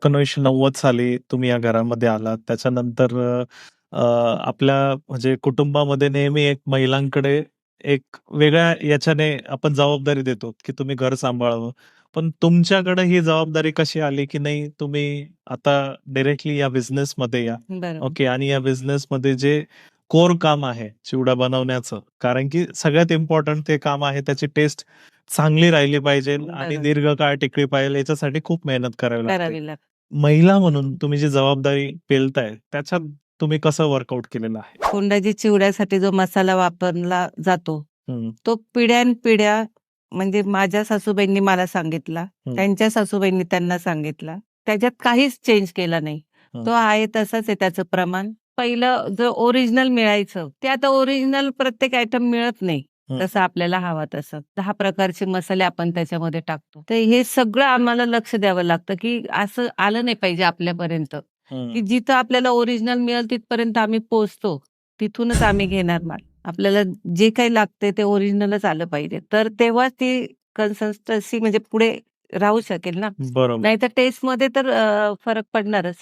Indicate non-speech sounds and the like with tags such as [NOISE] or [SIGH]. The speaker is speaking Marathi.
एकोणीसशे नव्वद साली तुम्ही या घरामध्ये आलात. त्याच्यानंतर अ, अ, आपल्या म्हणजे कुटुंबामध्ये नेहमी एक महिलांकडे एक वेगळ्या याच्याने आपण जबाबदारी देतो, की तुम्ही घर सांभाळावं. पण तुमच्याकडे ही जबाबदारी कशी आली, की नाही तुम्ही आता डायरेक्टली या बिझनेसमध्ये या. बरोबर. ओके आणि या बिझनेसमध्ये जे कोर काम आहे चिवडा बनवण्याचं, कारण की सगळ्यात इम्पोर्टंट ते काम आहे त्याची टेस्ट चांगली राहिली पाहिजे आणि बरोबर. दीर्घकाळ टिकली पाहिजे याच्यासाठी खूप मेहनत करावी लागते. करावी लागते. महिला म्हणून तुम्ही जी जबाबदारी पेलताय त्याच्यात तुम्ही कसं वर्कआउट केलेलं आहे? कोंडाजी चिवड्यासाठी जो मसाला वापरला जातो. तो पिढ्यानपिढ्या म्हणजे माझ्या सासूबाईंनी मला सांगितला. त्यांच्या सासूबाईंनी त्यांना सांगितला. त्याच्यात काहीच चेंज केला नाही. हं. तो आहे तसंच आहे त्याचं प्रमाण. पहिलं जे ओरिजिनल मिळायचं, ते आता ओरिजिनल प्रत्येक आयटम मिळत नाही. हं. तसं आपल्याला हवा तसं. 10 प्रकारचे मसाले आपण त्याच्यामध्ये टाकतो. तर हे सगळं आम्हाला लक्ष द्यावं लागतं, की असं आलं नाही पाहिजे आपल्यापर्यंत, हं. की जिथं आपल्याला ओरिजिनल मिळेल तिथपर्यंत आम्ही पोहोचतो. तिथूनच आम्ही [COUGHS] घेणार माल. आपल्याला जे काही लागतंय ते ओरिजिनलच आलं पाहिजे. तर तेव्हाच ती कन्सिस्टन्सी म्हणजे पुढे राहू शकेल ना. बरोबर. नाहीतर टेस्टमध्ये तर अ, फरक पडणारच.